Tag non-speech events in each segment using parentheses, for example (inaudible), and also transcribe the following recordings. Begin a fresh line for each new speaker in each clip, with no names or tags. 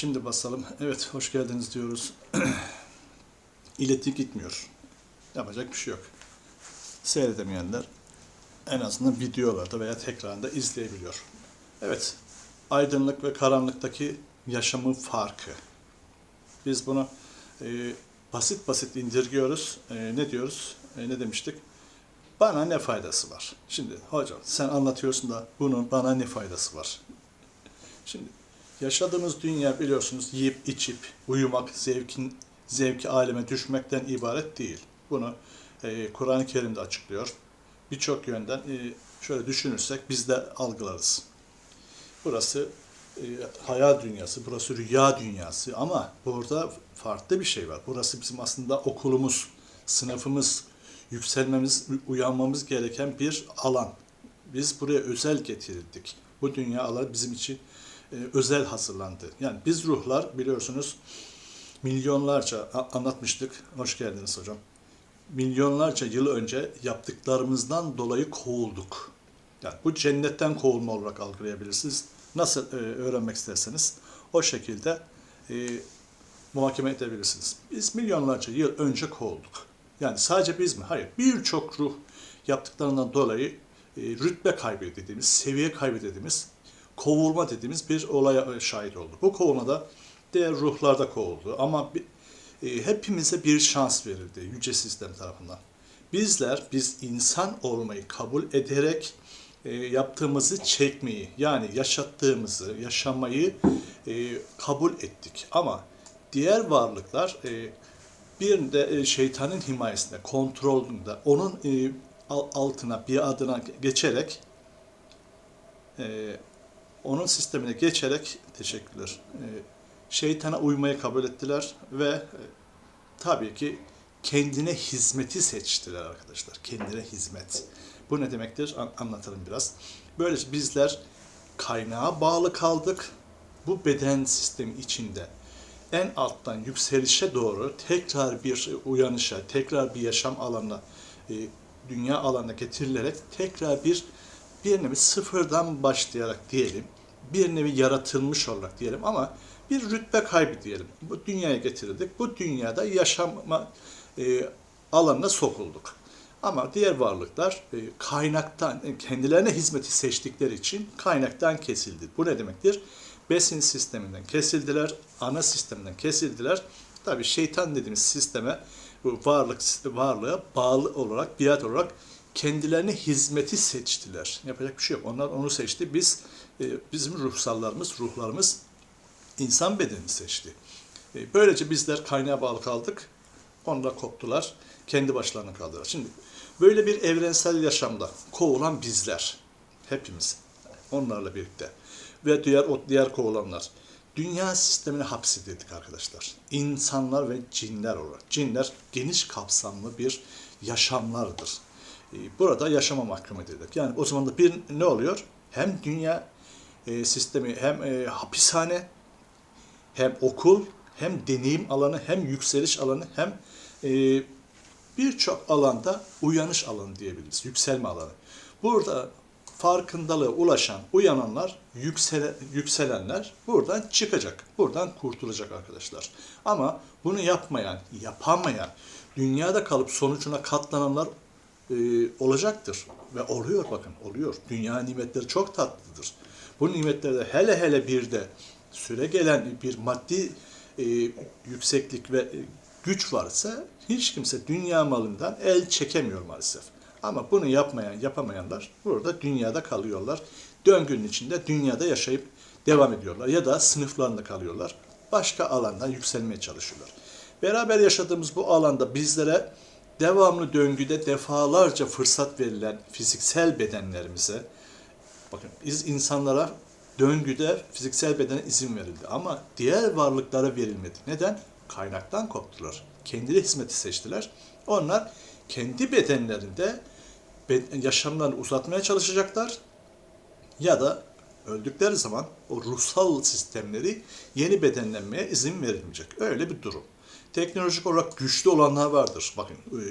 Şimdi basalım. Evet, hoş geldiniz diyoruz. (clears throat) İleti gitmiyor. Yapacak bir şey yok. Seyredemeyenler en azından videolarda veya tekrarında izleyebiliyor. Evet, aydınlık ve karanlıktaki yaşamın farkı. Biz bunu e, basit basit indirgiyoruz. E, ne diyoruz? E, ne demiştik? Bana ne faydası var? Şimdi hocam sen anlatıyorsun da bunun bana ne faydası var? Şimdi yaşadığımız dünya biliyorsunuz yiyip içip uyumak, zevkin zevki aleme düşmekten ibaret değil. Bunu e, Kur'an-ı Kerim'de açıklıyor. Birçok yönden e, şöyle düşünürsek biz de algılarız. Burası e, hayal dünyası, burası rüya dünyası ama burada farklı bir şey var. Burası bizim aslında okulumuz, sınıfımız, yükselmemiz, uyanmamız gereken bir alan. Biz buraya özel getirildik. Bu dünya alanı bizim için e, özel hazırlandı. Yani biz ruhlar biliyorsunuz milyonlarca anlatmıştık. Hoş geldiniz hocam. Milyonlarca yıl önce yaptıklarımızdan dolayı kovulduk. Yani bu cennetten kovulma olarak algılayabilirsiniz. Nasıl e, öğrenmek isterseniz o şekilde e, muhakeme edebilirsiniz. Biz milyonlarca yıl önce kovulduk. Yani sadece biz mi? Hayır. Birçok ruh yaptıklarından dolayı e, rütbe kaybettiğimiz, seviye kaybettiğimiz, kovulma dediğimiz bir olaya e, şahit oldu. Bu kovulmada diğer ruhlar da kovuldu ama bi- e, hepimize bir şans verildi yüce sistem tarafından. Bizler, biz insan olmayı kabul ederek e, yaptığımızı çekmeyi, yani yaşattığımızı, yaşamayı e, kabul ettik. Ama diğer varlıklar e, bir de e, şeytanın himayesinde, kontrolünde, onun e, al- altına, bir adına geçerek e, onun sistemine geçerek teşekkürler. E, şeytana uymayı kabul ettiler ve e, tabii ki kendine hizmeti seçtiler arkadaşlar. Kendine hizmet. Bu ne demektir? An- anlatalım biraz. Böylece bizler kaynağa bağlı kaldık. Bu beden sistemi içinde en alttan yükselişe doğru tekrar bir uyanışa, tekrar bir yaşam alanına, e, dünya alanına getirilerek tekrar bir bir nevi sıfırdan başlayarak diyelim, bir nevi yaratılmış olarak diyelim ama bir rütbe kaybı diyelim. Bu dünyaya getirildik. Bu dünyada yaşama e, alanına sokulduk. Ama diğer varlıklar e, kaynaktan, e, kendilerine hizmeti seçtikleri için kaynaktan kesildi. Bu ne demektir? Besin sisteminden kesildiler, ana sisteminden kesildiler. Tabi şeytan dediğimiz sisteme, varlık varlığa bağlı olarak, biat olarak kendilerine hizmeti seçtiler. Yapacak bir şey yok. Onlar onu seçti. Biz, e, bizim ruhsallarımız, ruhlarımız insan bedenini seçti. E, Böylece bizler kaynağa bağlı kaldık. Onlar koptular. Kendi başlarına kaldılar. Şimdi böyle bir evrensel yaşamda kovulan bizler, hepimiz, onlarla birlikte ve diğer o diğer kovulanlar, dünya sistemine hapsedildik arkadaşlar. İnsanlar ve cinler olarak. Cinler geniş kapsamlı bir yaşamlardır. E, Burada yaşama mahkum edildik. Yani o zaman da bir ne oluyor? Hem dünya e, sistemi hem e, hapishane hem okul, hem deneyim alanı, hem yükseliş alanı, hem e, birçok alanda uyanış alanı diyebiliriz, yükselme alanı. Burada farkındalığa ulaşan, uyananlar, yüksele, yükselenler buradan çıkacak, buradan kurtulacak arkadaşlar. Ama bunu yapmayan, yapamayan, dünyada kalıp sonucuna katlananlar e, olacaktır. Ve oluyor bakın, oluyor. Dünya nimetleri çok tatlıdır. Bu nimetlerde hele hele bir de süre gelen bir maddi e, yükseklik ve e, güç varsa hiç kimse dünya malından el çekemiyor maalesef. Ama bunu yapmayan, yapamayanlar burada dünyada kalıyorlar. Döngünün içinde dünyada yaşayıp devam ediyorlar ya da sınıflarında kalıyorlar. Başka alanda yükselmeye çalışıyorlar. Beraber yaşadığımız bu alanda bizlere devamlı döngüde defalarca fırsat verilen fiziksel bedenlerimize Bakın biz insanlara döngüde fiziksel bedene izin verildi ama diğer varlıklara verilmedi. Neden? Kaynaktan koptular. Kendine hizmeti seçtiler. Onlar kendi bedenlerinde be- yaşamlarını uzatmaya çalışacaklar ya da öldükleri zaman o ruhsal sistemleri yeni bedenlenmeye izin verilmeyecek. Öyle bir durum. Teknolojik olarak güçlü olanlar vardır. Bakın e,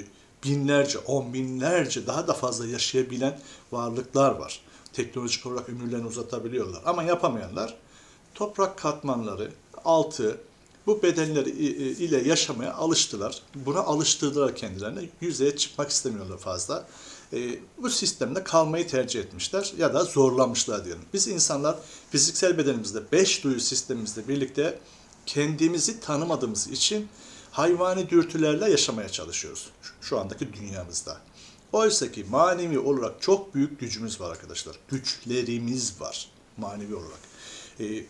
binlerce, on binlerce daha da fazla yaşayabilen varlıklar var. Teknolojik olarak ömürlerini uzatabiliyorlar. Ama yapamayanlar toprak katmanları altı bu bedenler i- i- ile yaşamaya alıştılar. Buna alıştırdılar kendilerine. Yüzeye çıkmak istemiyorlar fazla. E, bu sistemde kalmayı tercih etmişler ya da zorlamışlar diyelim. Biz insanlar fiziksel bedenimizde, beş duyu sistemimizle birlikte kendimizi tanımadığımız için hayvani dürtülerle yaşamaya çalışıyoruz şu- andaki dünyamızda. Oysa ki manevi olarak çok büyük gücümüz var arkadaşlar. Güçlerimiz var manevi olarak. Ee,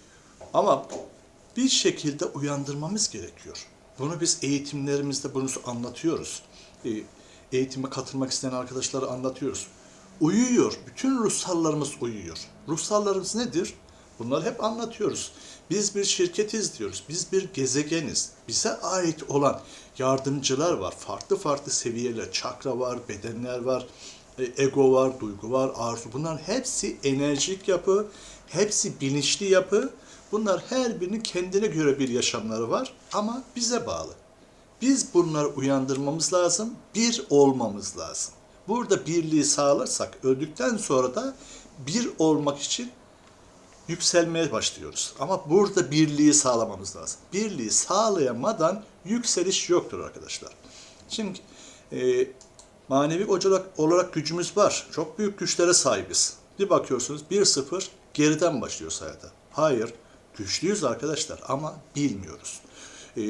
ama bir şekilde uyandırmamız gerekiyor. Bunu biz eğitimlerimizde bunu anlatıyoruz. Ee, eğitime katılmak isteyen arkadaşlara anlatıyoruz. Uyuyor. Bütün ruhsallarımız uyuyor. Ruhsallarımız nedir? Bunları hep anlatıyoruz. Biz bir şirketiz diyoruz. Biz bir gezegeniz. Bize ait olan yardımcılar var. Farklı farklı seviyeler. Çakra var, bedenler var, e, ego var, duygu var, arzu. Bunların hepsi enerjik yapı, hepsi bilinçli yapı. Bunlar her birinin kendine göre bir yaşamları var ama bize bağlı. Biz bunları uyandırmamız lazım, bir olmamız lazım. Burada birliği sağlarsak öldükten sonra da bir olmak için yükselmeye başlıyoruz. Ama burada birliği sağlamamız lazım. Birliği sağlayamadan yükseliş yoktur arkadaşlar. Şimdi e, manevi olarak, olarak gücümüz var. Çok büyük güçlere sahibiz. Bir bakıyorsunuz 1-0 geriden başlıyoruz hayata. Hayır, güçlüyüz arkadaşlar ama bilmiyoruz. E,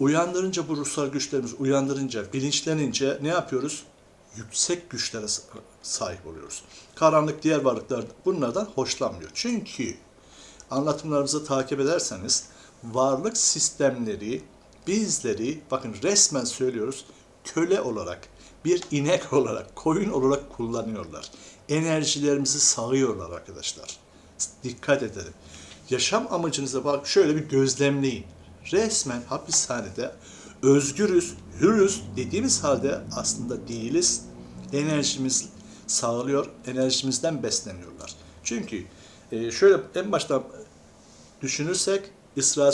uyandırınca bu ruhsal güçlerimiz uyandırınca, bilinçlenince ne yapıyoruz? yüksek güçlere sahip oluyoruz. Karanlık diğer varlıklar bunlardan hoşlanmıyor. Çünkü anlatımlarımızı takip ederseniz varlık sistemleri bizleri bakın resmen söylüyoruz köle olarak bir inek (laughs) olarak koyun olarak kullanıyorlar. Enerjilerimizi sağıyorlar arkadaşlar. Dikkat edelim. Yaşam amacınıza bak şöyle bir gözlemleyin. Resmen hapishanede özgürüz, hürüz dediğimiz halde aslında değiliz. Enerjimiz sağlıyor, enerjimizden besleniyorlar. Çünkü e, şöyle en baştan düşünürsek İsra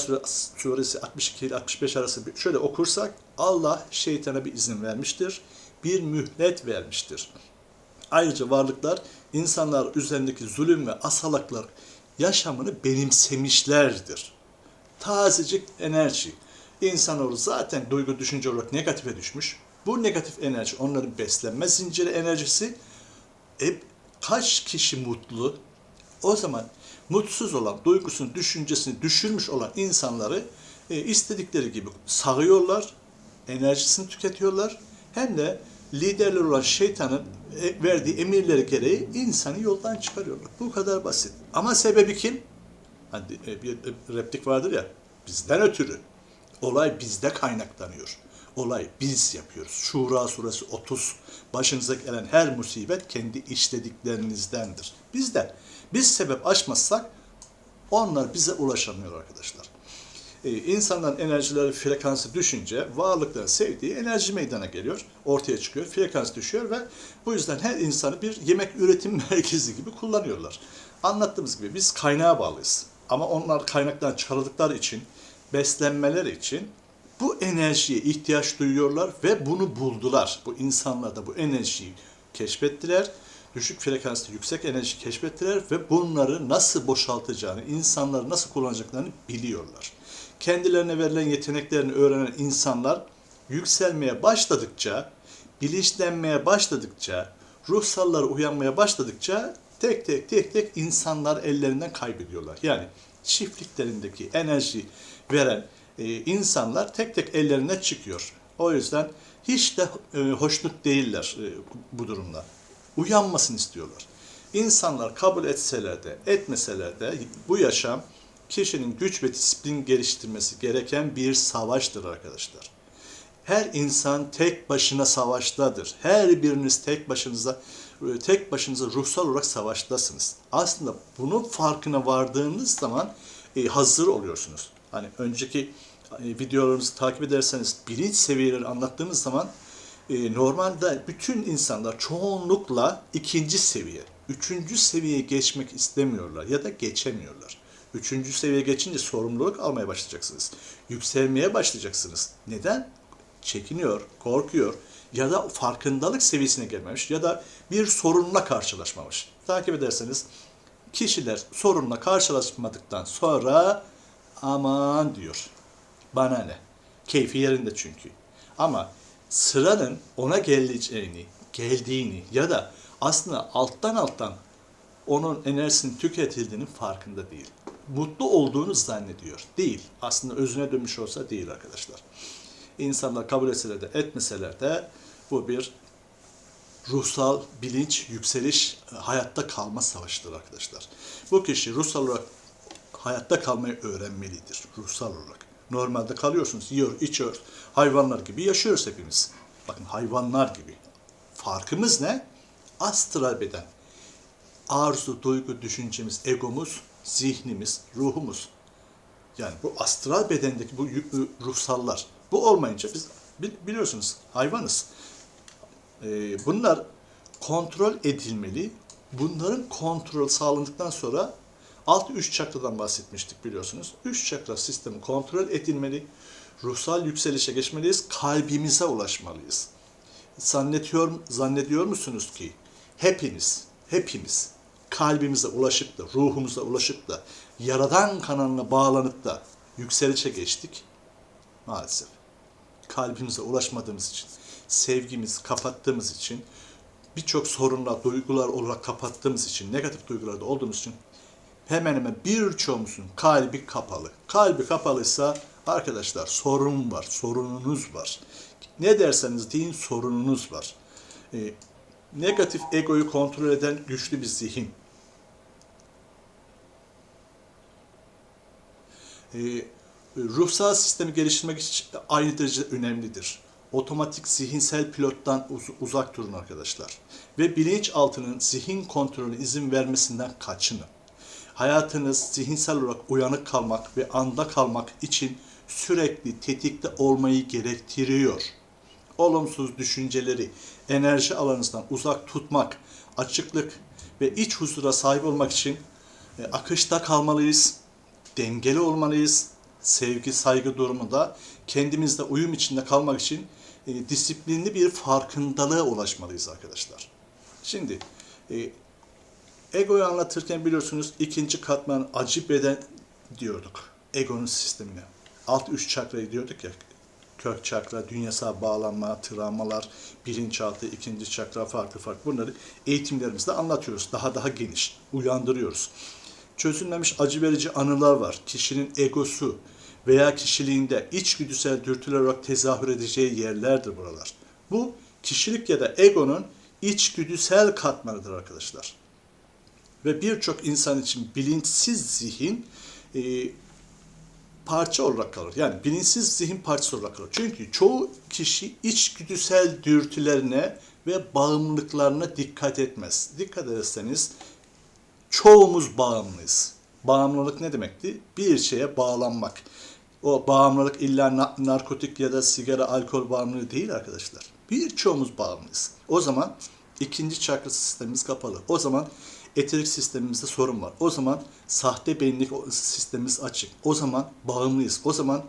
suresi 62 ile 65 arası şöyle okursak Allah şeytana bir izin vermiştir. Bir mühlet vermiştir. Ayrıca varlıklar insanlar üzerindeki zulüm ve asalaklar yaşamını benimsemişlerdir. Tazecik enerji. İnsanoğlu zaten duygu düşünce olarak negatife düşmüş. Bu negatif enerji onların beslenme zinciri enerjisi. E, kaç kişi mutlu? O zaman mutsuz olan, duygusunu, düşüncesini düşürmüş olan insanları e, istedikleri gibi sağıyorlar, enerjisini tüketiyorlar. Hem de liderler olan şeytanın e, verdiği emirleri gereği insanı yoldan çıkarıyorlar. Bu kadar basit. Ama sebebi kim? Hani bir e, replik vardır ya, bizden ötürü. Olay bizde kaynaklanıyor. Olay biz yapıyoruz. Şura suresi 30. Başınıza gelen her musibet kendi işlediklerinizdendir. Bizden. Biz sebep açmazsak onlar bize ulaşamıyor arkadaşlar. Ee, insanların enerjileri frekansı düşünce varlıkların sevdiği enerji meydana geliyor, ortaya çıkıyor, frekans düşüyor ve bu yüzden her insanı bir yemek üretim (laughs) merkezi gibi kullanıyorlar. Anlattığımız gibi biz kaynağa bağlıyız. Ama onlar kaynaktan çıkarıldıkları için, beslenmeleri için bu enerjiye ihtiyaç duyuyorlar ve bunu buldular. Bu insanlar da bu enerjiyi keşfettiler. Düşük frekanslı yüksek enerji keşfettiler ve bunları nasıl boşaltacağını, insanları nasıl kullanacaklarını biliyorlar. Kendilerine verilen yeteneklerini öğrenen insanlar yükselmeye başladıkça, bilinçlenmeye başladıkça, ruhsallar uyanmaya başladıkça tek tek tek tek insanlar ellerinden kaybediyorlar. Yani çiftliklerindeki enerji veren e, insanlar tek tek ellerine çıkıyor. O yüzden hiç de e, hoşnut değiller e, bu durumda. Uyanmasını istiyorlar. İnsanlar kabul etseler de etmeseler de bu yaşam kişinin güç ve disiplin geliştirmesi gereken bir savaştır arkadaşlar. Her insan tek başına savaştadır. Her biriniz tek başınıza e, tek başınıza ruhsal olarak savaştasınız. Aslında bunun farkına vardığınız zaman hazır oluyorsunuz. Hani önceki e, videolarımızı takip ederseniz bilinç seviyeleri anlattığımız zaman e, normalde bütün insanlar çoğunlukla ikinci seviye, üçüncü seviyeye geçmek istemiyorlar ya da geçemiyorlar. Üçüncü seviyeye geçince sorumluluk almaya başlayacaksınız. Yükselmeye başlayacaksınız. Neden? Çekiniyor, korkuyor ya da farkındalık seviyesine gelmemiş ya da bir sorunla karşılaşmamış. Takip ederseniz kişiler sorunla karşılaşmadıktan sonra aman diyor. Bana ne? Keyfi yerinde çünkü. Ama sıranın ona geleceğini, geldiğini ya da aslında alttan alttan onun enerjisinin tüketildiğinin farkında değil. Mutlu olduğunu zannediyor. Değil. Aslında özüne dönmüş olsa değil arkadaşlar. İnsanlar kabul etseler de etmeseler de bu bir ruhsal bilinç, yükseliş, hayatta kalma savaşıdır arkadaşlar. Bu kişi ruhsal olarak hayatta kalmayı öğrenmelidir ruhsal olarak. Normalde kalıyorsunuz, yiyor, içiyor, hayvanlar gibi yaşıyoruz hepimiz. Bakın hayvanlar gibi. Farkımız ne? Astral beden. Arzu, duygu, düşüncemiz, egomuz, zihnimiz, ruhumuz. Yani bu astral bedendeki bu ruhsallar. Bu olmayınca biz bi- biliyorsunuz hayvanız. Ee, bunlar kontrol edilmeli. Bunların kontrol sağlandıktan sonra alt üç çakradan bahsetmiştik biliyorsunuz. Üç çakra sistemi kontrol edilmeli. Ruhsal yükselişe geçmeliyiz. Kalbimize ulaşmalıyız. Zannediyor, zannediyor musunuz ki hepiniz, hepimiz kalbimize ulaşıp da, ruhumuza ulaşıp da, yaradan kanalına bağlanıp da yükselişe geçtik? Maalesef kalbimize ulaşmadığımız için, sevgimizi kapattığımız için, birçok sorunlar, duygular olarak kapattığımız için, negatif duygularda olduğumuz için hemen hemen birçoğumuzun kalbi kapalı. Kalbi kapalıysa arkadaşlar sorun var, sorununuz var. Ne derseniz deyin sorununuz var. Ee, negatif egoyu kontrol eden güçlü bir zihin. Ee, ruhsal sistemi geliştirmek için aynı derecede önemlidir. Otomatik zihinsel pilottan uz- uzak durun arkadaşlar. Ve bilinçaltının zihin kontrolüne izin vermesinden kaçının. Hayatınız zihinsel olarak uyanık kalmak ve anda kalmak için sürekli tetikte olmayı gerektiriyor. Olumsuz düşünceleri enerji alanınızdan uzak tutmak, açıklık ve iç huzura sahip olmak için e, akışta kalmalıyız, dengeli olmalıyız. Sevgi, saygı durumunda kendimizle uyum içinde kalmak için e, disiplinli bir farkındalığa ulaşmalıyız arkadaşlar. Şimdi e, Egoyu anlatırken biliyorsunuz ikinci katman acı beden diyorduk. Egonun sistemine. Alt üç çakrayı diyorduk ya. Kök çakra, dünyasal bağlanma, travmalar, bilinçaltı, ikinci çakra farklı farklı. Bunları eğitimlerimizde anlatıyoruz. Daha daha geniş. Uyandırıyoruz. Çözülmemiş acı verici anılar var. Kişinin egosu veya kişiliğinde içgüdüsel dürtüler olarak tezahür edeceği yerlerdir buralar. Bu kişilik ya da egonun içgüdüsel katmanıdır arkadaşlar ve birçok insan için bilinçsiz zihin e, parça olarak kalır. Yani bilinçsiz zihin parçası olarak kalır. Çünkü çoğu kişi içgüdüsel dürtülerine ve bağımlılıklarına dikkat etmez. Dikkat ederseniz çoğumuz bağımlıyız. Bağımlılık ne demekti? Bir şeye bağlanmak. O bağımlılık illa na- narkotik ya da sigara, alkol bağımlılığı değil arkadaşlar. Birçoğumuz bağımlıyız. O zaman ikinci çakra sistemimiz kapalı. O zaman eterik sistemimizde sorun var. O zaman sahte benlik sistemimiz açık. O zaman bağımlıyız. O zaman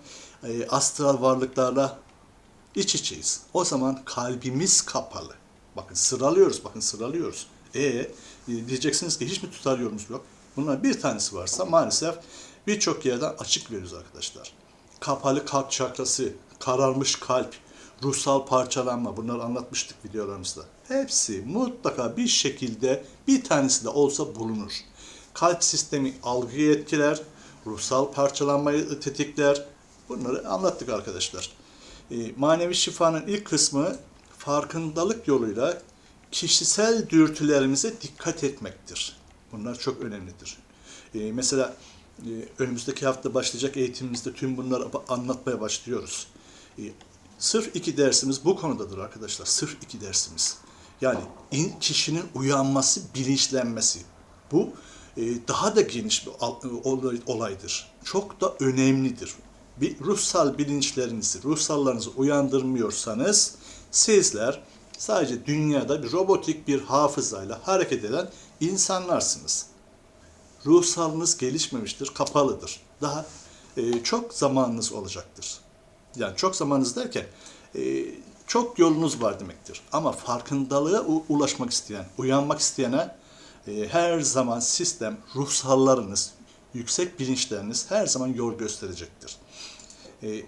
e, astral varlıklarla iç içeyiz. O zaman kalbimiz kapalı. Bakın sıralıyoruz, bakın sıralıyoruz. E diyeceksiniz ki hiç mi tutar yok? Bunlar bir tanesi varsa maalesef birçok yerden açık veriyoruz arkadaşlar. Kapalı kalp çakrası, kararmış kalp, ruhsal parçalanma bunları anlatmıştık videolarımızda. Hepsi mutlaka bir şekilde bir tanesi de olsa bulunur. Kalp sistemi algıyı etkiler, ruhsal parçalanmayı tetikler. Bunları anlattık arkadaşlar. E, manevi şifanın ilk kısmı farkındalık yoluyla kişisel dürtülerimize dikkat etmektir. Bunlar çok önemlidir. E, mesela önümüzdeki hafta başlayacak eğitimimizde tüm bunları anlatmaya başlıyoruz. E, sırf iki dersimiz bu konudadır arkadaşlar. Sırf iki dersimiz. Yani in, kişinin uyanması, bilinçlenmesi. Bu e, daha da geniş bir olay- olaydır. Çok da önemlidir. Bir ruhsal bilinçlerinizi, ruhsallarınızı uyandırmıyorsanız sizler sadece dünyada bir robotik bir hafızayla hareket eden insanlarsınız. Ruhsalınız gelişmemiştir, kapalıdır. Daha e, çok zamanınız olacaktır. Yani çok zamanınız derken e, çok yolunuz var demektir. Ama farkındalığa ulaşmak isteyen, uyanmak isteyene e, her zaman sistem, ruhsallarınız yüksek bilinçleriniz her zaman yol gösterecektir. Ee,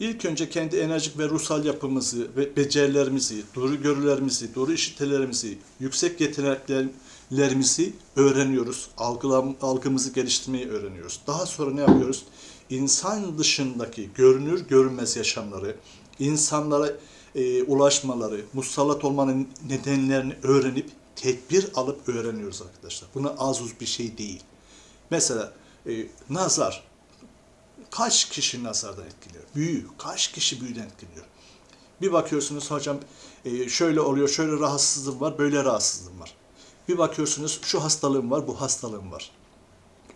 İlk önce kendi enerjik ve ruhsal yapımızı ve becerilerimizi, doğru görülerimizi, doğru işitelerimizi, yüksek yeteneklerimizi öğreniyoruz. Algılam, algımızı geliştirmeyi öğreniyoruz. Daha sonra ne yapıyoruz? İnsan dışındaki görünür görünmez yaşamları, insanlara e, ulaşmaları, musallat olmanın nedenlerini öğrenip tedbir alıp öğreniyoruz arkadaşlar. Buna az uz bir şey değil. Mesela e, nazar, kaç kişi nazardan etkiliyor? Büyü, kaç kişi büyüden etkiliyor? Bir bakıyorsunuz hocam e, şöyle oluyor, şöyle rahatsızlığım var, böyle rahatsızlığım var. Bir bakıyorsunuz şu hastalığım var, bu hastalığım var.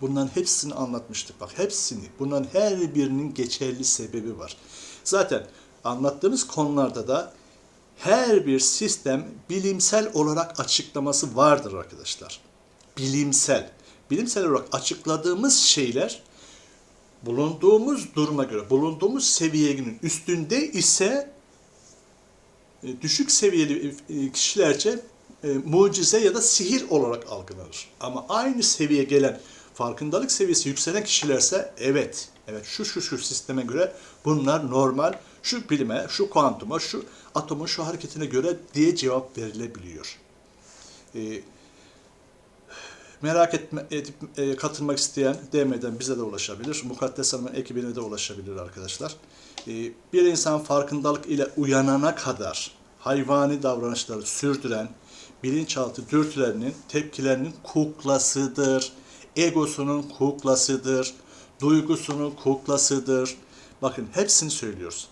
Bunların hepsini anlatmıştık. Bak hepsini, bunların her birinin geçerli sebebi var. Zaten anlattığımız konularda da her bir sistem bilimsel olarak açıklaması vardır arkadaşlar. Bilimsel. Bilimsel olarak açıkladığımız şeyler bulunduğumuz duruma göre, bulunduğumuz seviyenin üstünde ise e, düşük seviyeli e, kişilerce e, mucize ya da sihir olarak algılanır. Ama aynı seviyeye gelen farkındalık seviyesi yükselen kişilerse evet, evet şu şu şu sisteme göre bunlar normal, şu bilime, şu kuantuma, şu atomun şu hareketine göre diye cevap verilebiliyor. Ee, merak etme, edip e, katılmak isteyen DM'den bize de ulaşabilir. Mukaddes Hanım'ın ekibine de ulaşabilir arkadaşlar. E, bir insan farkındalık ile uyanana kadar hayvani davranışları sürdüren bilinçaltı dürtülerinin, tepkilerinin kuklasıdır. Egosunun kuklasıdır. Duygusunun kuklasıdır. Bakın hepsini söylüyoruz.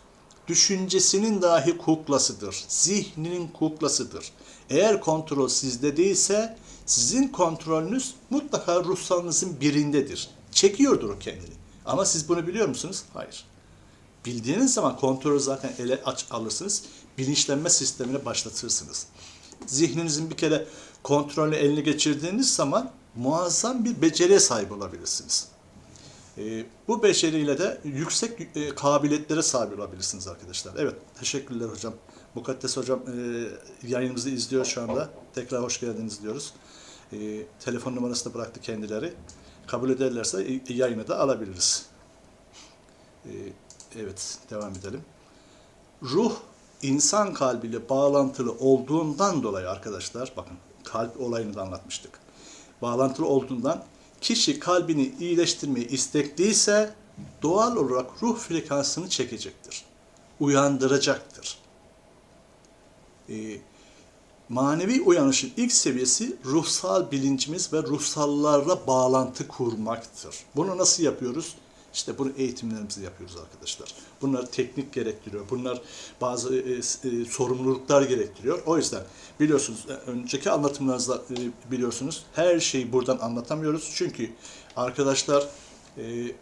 Düşüncesinin dahi kuklasıdır. Zihninin kuklasıdır. Eğer kontrol sizde değilse sizin kontrolünüz mutlaka ruhsalınızın birindedir. Çekiyordur o kendini. Ama siz bunu biliyor musunuz? Hayır. Bildiğiniz zaman kontrolü zaten ele aç alırsınız. Bilinçlenme sistemine başlatırsınız. Zihninizin bir kere kontrolü eline geçirdiğiniz zaman muazzam bir beceriye sahip olabilirsiniz. E, bu beceriyle de yüksek e, kabiliyetlere sahip olabilirsiniz arkadaşlar. Evet, teşekkürler hocam. Mukaddes hocam e, yayınımızı izliyor şu anda. Tekrar hoş geldiniz diyoruz. E, telefon numarası da bıraktı kendileri. Kabul ederlerse e, yayını da alabiliriz. E, evet, devam edelim. Ruh insan kalbiyle bağlantılı olduğundan dolayı arkadaşlar, bakın kalp olayını da anlatmıştık. Bağlantılı olduğundan kişi kalbini iyileştirmeyi istekliyse doğal olarak ruh frekansını çekecektir. Uyandıracaktır. Ee, manevi uyanışın ilk seviyesi ruhsal bilincimiz ve ruhsallarla bağlantı kurmaktır. Bunu nasıl yapıyoruz? İşte bunu eğitimlerimizde yapıyoruz arkadaşlar. Bunlar teknik gerektiriyor. Bunlar bazı e, e, sorumluluklar gerektiriyor. O yüzden biliyorsunuz e, önceki anlatımlarınızda e, biliyorsunuz her şeyi buradan anlatamıyoruz. Çünkü arkadaşlar e,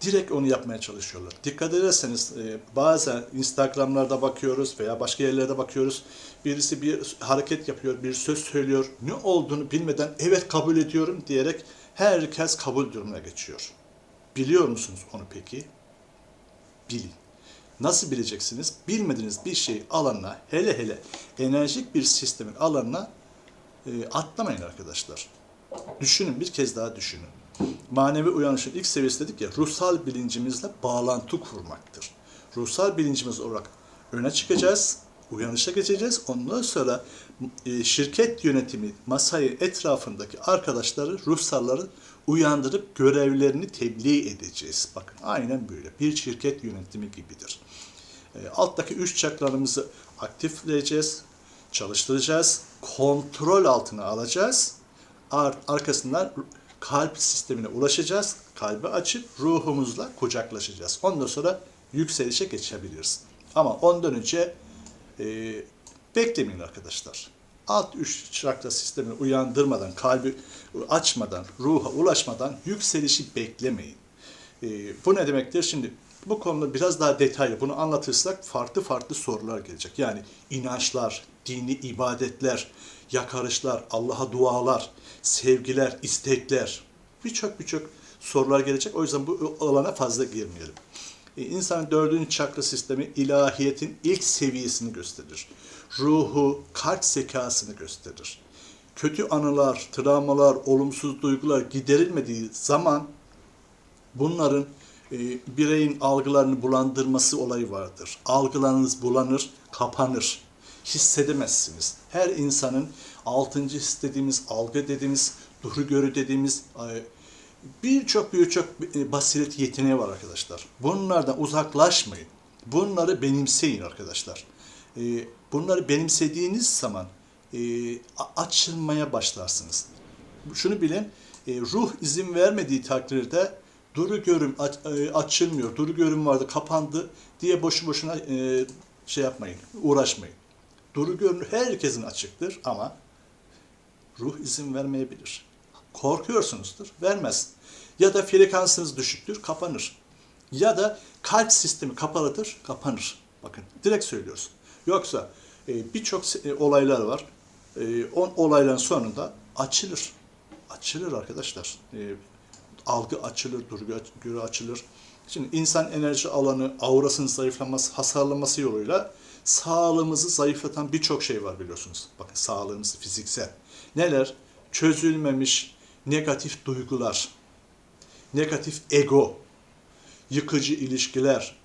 direkt onu yapmaya çalışıyorlar. Dikkat ederseniz e, bazen Instagram'larda bakıyoruz veya başka yerlerde bakıyoruz. Birisi bir hareket yapıyor, bir söz söylüyor. Ne olduğunu bilmeden evet kabul ediyorum diyerek herkes kabul durumuna geçiyor. Biliyor musunuz onu peki? Bilin. Nasıl bileceksiniz? Bilmediğiniz bir şey alanına, hele hele enerjik bir sistemin alanına e, atlamayın arkadaşlar. Düşünün, bir kez daha düşünün. Manevi uyanışın ilk seviyesi dedik ya, ruhsal bilincimizle bağlantı kurmaktır. Ruhsal bilincimiz olarak öne çıkacağız, uyanışa geçeceğiz. Ondan sonra e, şirket yönetimi, masayı etrafındaki arkadaşları, ruhsalları uyandırıp görevlerini tebliğ edeceğiz. Bakın aynen böyle. Bir şirket yönetimi gibidir. E, alttaki üç çakralarımızı aktifleyeceğiz, çalıştıracağız, kontrol altına alacağız. Ar arkasından kalp sistemine ulaşacağız. Kalbi açıp ruhumuzla kucaklaşacağız. Ondan sonra yükselişe geçebiliriz. Ama ondan önce e, beklemeyin arkadaşlar. Alt üç çakra sistemini uyandırmadan, kalbi açmadan, ruha ulaşmadan yükselişi beklemeyin. E, bu ne demektir? Şimdi bu konuda biraz daha detaylı bunu anlatırsak farklı farklı sorular gelecek. Yani inançlar, dini ibadetler, yakarışlar, Allah'a dualar, sevgiler, istekler birçok birçok sorular gelecek. O yüzden bu alana fazla girmeyelim. E, insanın dördüncü çakra sistemi ilahiyetin ilk seviyesini gösterir. Ruhu, kalp zekasını gösterir. kötü anılar, travmalar, olumsuz duygular giderilmediği zaman bunların e, bireyin algılarını bulandırması olayı vardır. Algılarınız bulanır, kapanır. Hissedemezsiniz. Her insanın altıncı his dediğimiz, algı dediğimiz, duru görü dediğimiz e, birçok birçok e, basiret yeteneği var arkadaşlar. Bunlardan uzaklaşmayın. Bunları benimseyin arkadaşlar. E, bunları benimsediğiniz zaman e, açılmaya başlarsınız. Şunu bilin, ruh izin vermediği takdirde duru görüm aç- açılmıyor, duru görüm vardı kapandı diye boşu boşuna şey yapmayın, uğraşmayın. Duru görüm herkesin açıktır ama ruh izin vermeyebilir. Korkuyorsunuzdur, vermez. Ya da frekansınız düşüktür, kapanır. Ya da kalp sistemi kapalıdır, kapanır. Bakın direkt söylüyoruz. Yoksa e, birçok e, olaylar var. E, on olayların sonunda açılır. Açılır arkadaşlar. E, algı açılır, durgu açılır. Şimdi insan enerji alanı, aurasının zayıflaması, hasarlanması yoluyla sağlığımızı zayıflatan birçok şey var biliyorsunuz. Bakın sağlığımız fiziksel. Neler? Çözülmemiş negatif duygular, negatif ego, yıkıcı ilişkiler,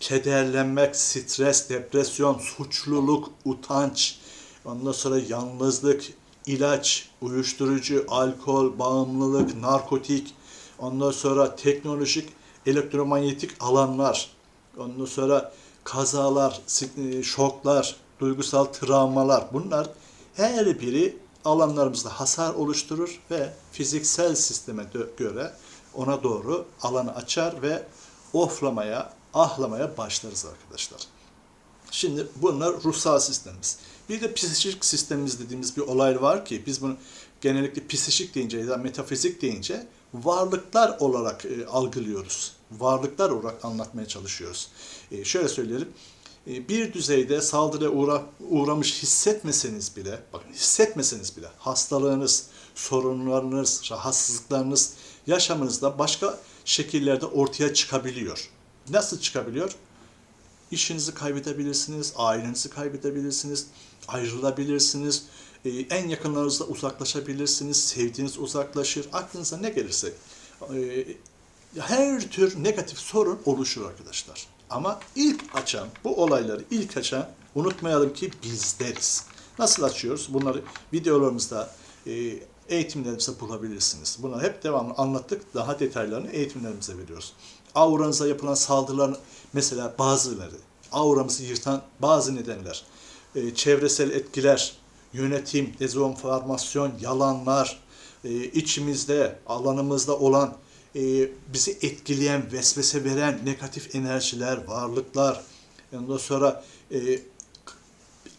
kederlenmek, stres, depresyon, suçluluk, utanç, ondan sonra yalnızlık, ilaç, uyuşturucu, alkol, bağımlılık, narkotik, ondan sonra teknolojik, elektromanyetik alanlar, ondan sonra kazalar, e, şoklar, duygusal travmalar. Bunlar her biri alanlarımızda hasar oluşturur ve fiziksel sisteme göre ona doğru alanı açar ve oflamaya, ahlamaya başlarız arkadaşlar. Şimdi bunlar ruhsal sistemimiz. Bir de psikik sistemimiz dediğimiz bir olay var ki biz bunu genellikle psikik deyince ya da metafizik deyince varlıklar olarak e, algılıyoruz. Varlıklar olarak anlatmaya çalışıyoruz. E, şöyle söyleyelim. E, bir düzeyde saldırıya uğra, uğramış hissetmeseniz bile, bakın hissetmeseniz bile hastalığınız, sorunlarınız, rahatsızlıklarınız yaşamınızda başka şekillerde ortaya çıkabiliyor. Nasıl çıkabiliyor? İşinizi kaybedebilirsiniz, ailenizi kaybedebilirsiniz, ayrılabilirsiniz, e, en yakınlarınızla uzaklaşabilirsiniz, sevdiğiniz uzaklaşır, aklınıza ne gelirse. e, Her tür negatif sorun oluşur arkadaşlar. Ama ilk açan, bu olayları ilk açan unutmayalım ki bizleriz. Nasıl açıyoruz? Bunları videolarımızda, e, eğitimlerimizde bulabilirsiniz. Bunları hep devamlı anlattık. Daha detaylarını eğitimlerimize veriyoruz. Auranıza yapılan saldırılar mesela bazıları, auramızı yırtan bazı nedenler, e, çevresel etkiler, yönetim, dezenformasyon, yalanlar, e, içimizde, alanımızda olan e, bizi etkileyen, vesvese veren negatif enerjiler, varlıklar, ondan sonra e,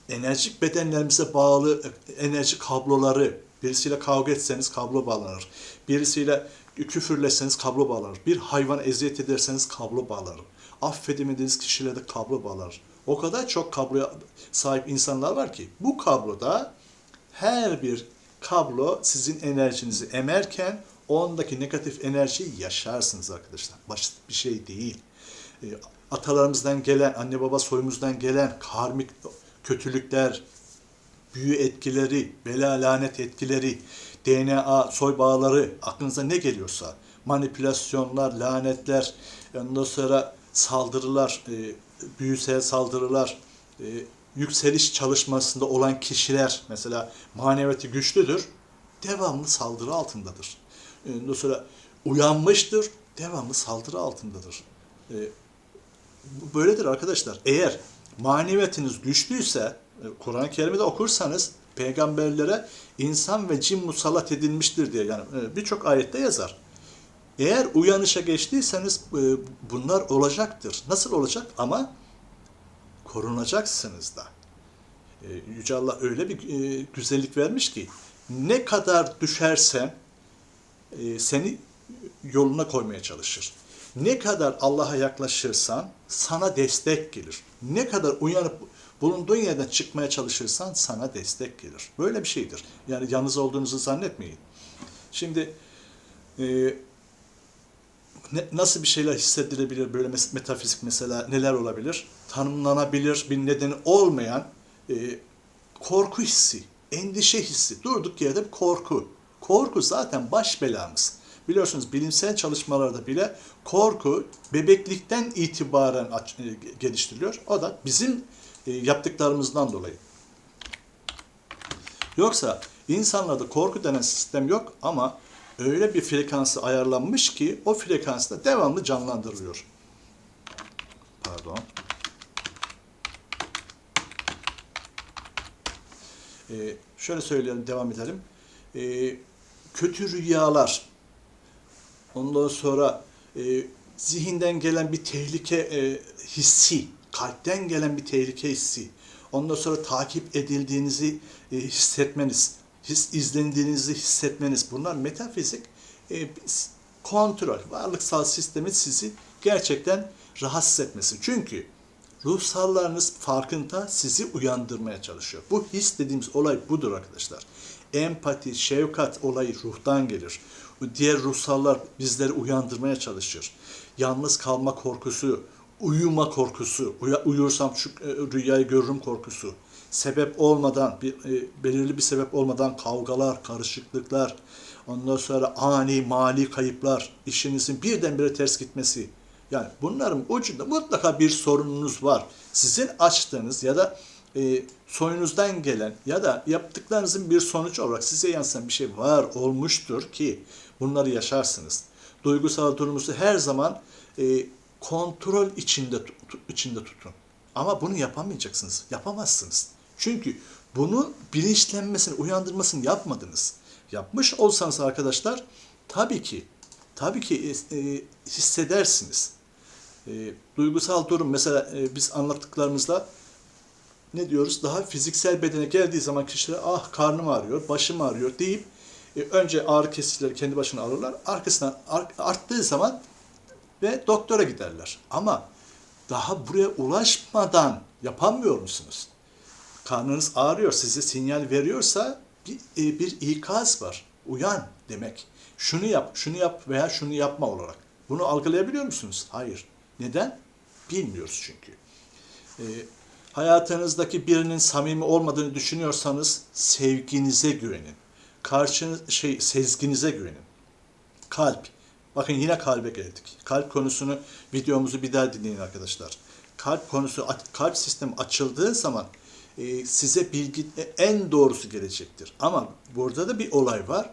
enerjik bedenlerimize bağlı enerji kabloları, birisiyle kavga etseniz kablo bağlanır. Birisiyle küfürleseniz kablo bağlanır. Bir hayvan eziyet ederseniz kablo bağlanır. Affedemediğiniz kişiyle de kablo bağlanır. O kadar çok kabloya sahip insanlar var ki bu kabloda her bir kablo sizin enerjinizi emerken ondaki negatif enerjiyi yaşarsınız arkadaşlar. Basit bir şey değil. E, Atalarımızdan gelen, anne baba soyumuzdan gelen karmik kötülükler, büyü etkileri, bela lanet etkileri, DNA soy bağları aklınıza ne geliyorsa manipülasyonlar, lanetler, ondan sonra saldırılar, e, büyüsel saldırılar, e, yükseliş çalışmasında olan kişiler mesela maneviyatı güçlüdür, devamlı saldırı altındadır. E, Ondan sonra uyanmıştır, devamlı saldırı altındadır. E, böyledir arkadaşlar. Eğer maneviyatınız güçlüyse, e, Kur'an-ı Kerim'de okursanız peygamberlere insan ve cin musallat edilmiştir diye yani e, birçok ayette yazar. Eğer uyanışa geçtiyseniz e, bunlar olacaktır. Nasıl olacak? Ama korunacaksınız da. Yüce Allah öyle bir güzellik vermiş ki ne kadar düşersen e, seni yoluna koymaya çalışır. Ne kadar Allah'a yaklaşırsan sana destek gelir. Ne kadar uyanıp bulunduğun yerden çıkmaya çalışırsan sana destek gelir. Böyle bir şeydir. Yani yalnız olduğunuzu zannetmeyin. Şimdi e, ne, nasıl bir şeyler hissedilebilir böyle metafizik mesela neler olabilir? Tanımlanabilir bir nedeni olmayan e, korku hissi. endişe hissi, durduk yerde bir korku. Korku zaten baş belamız. Biliyorsunuz bilimsel çalışmalarda bile korku bebeklikten itibaren e, geliştiriliyor. O da bizim e, yaptıklarımızdan dolayı. Yoksa insanlarda korku denen sistem yok ama öyle bir frekansı ayarlanmış ki o frekansta devamlı canlandırılıyor. Pardon. Ee, şöyle söyleyelim, devam edelim. Ee, kötü rüyalar, ondan sonra e, zihinden gelen bir tehlike e, hissi, kalpten gelen bir tehlike hissi, ondan sonra takip edildiğinizi e, hissetmeniz, his, izlendiğinizi hissetmeniz, bunlar metafizik e, kontrol, varlıksal sistemin sizi gerçekten rahatsız etmesi. Çünkü ruhsallarınız farkında sizi uyandırmaya çalışıyor. Bu his dediğimiz olay budur arkadaşlar. Empati, şefkat olayı ruhtan gelir. Diğer ruhsallar bizleri uyandırmaya çalışır. Yalnız kalma korkusu, uyuma korkusu, uyursam şu e, rüyayı görürüm korkusu, sebep olmadan, bir, e, belirli bir sebep olmadan kavgalar, karışıklıklar, ondan sonra ani mali kayıplar, işinizin birdenbire ters gitmesi, yani bunların ucunda mutlaka bir sorununuz var. Sizin açtığınız ya da e, soyunuzdan gelen ya da yaptıklarınızın bir sonuç olarak size yansıyan bir şey var olmuştur ki bunları yaşarsınız. Duygusal durumunuzu her zaman e, kontrol içinde içinde tutun. Ama bunu yapamayacaksınız. Yapamazsınız. Çünkü bunu bilinçlenmesini, uyandırmasını yapmadınız. Yapmış olsanız arkadaşlar tabii ki tabii ki e, e, hissedersiniz. E, duygusal durum mesela e, biz anlattıklarımızda ne diyoruz? Daha fiziksel bedene geldiği zaman kişiler ah karnım ağrıyor, başım ağrıyor deyip e, önce ağrı kesicileri kendi başına alırlar. Arkasından ar- arttığı zaman ve doktora giderler. Ama daha buraya ulaşmadan yapamıyor musunuz? Karnınız ağrıyor, size sinyal veriyorsa bir, e, bir ikaz var. Uyan demek. Şunu yap, şunu yap veya şunu yapma olarak. Bunu algılayabiliyor musunuz? Hayır. Neden? Bilmiyoruz çünkü. E, hayatınızdaki birinin samimi olmadığını düşünüyorsanız sevginize güvenin. Karşınız şey sezginize güvenin. Kalp. Bakın yine kalbe geldik. Kalp konusunu videomuzu bir daha dinleyin arkadaşlar. Kalp konusu kalp sistemi açıldığı zaman e, size bilgi en doğrusu gelecektir. Ama burada da bir olay var.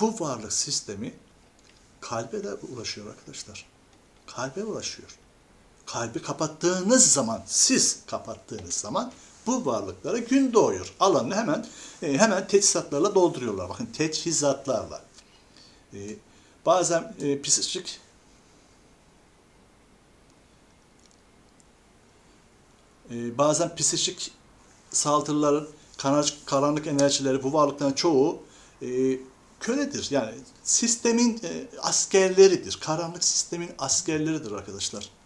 Bu varlık sistemi kalbe de ulaşıyor arkadaşlar. Kalbe ulaşıyor. Kalbi kapattığınız zaman, siz kapattığınız zaman bu varlıklara gün doğuyor. Alanını hemen e, hemen teçhizatlarla dolduruyorlar. Bakın teçhizatlarla. E, bazen e, psikik e, bazen psikik saldırıların karanlık enerjileri bu varlıkların çoğu e, köledir. Yani sistemin e, askerleridir. Karanlık sistemin askerleridir arkadaşlar.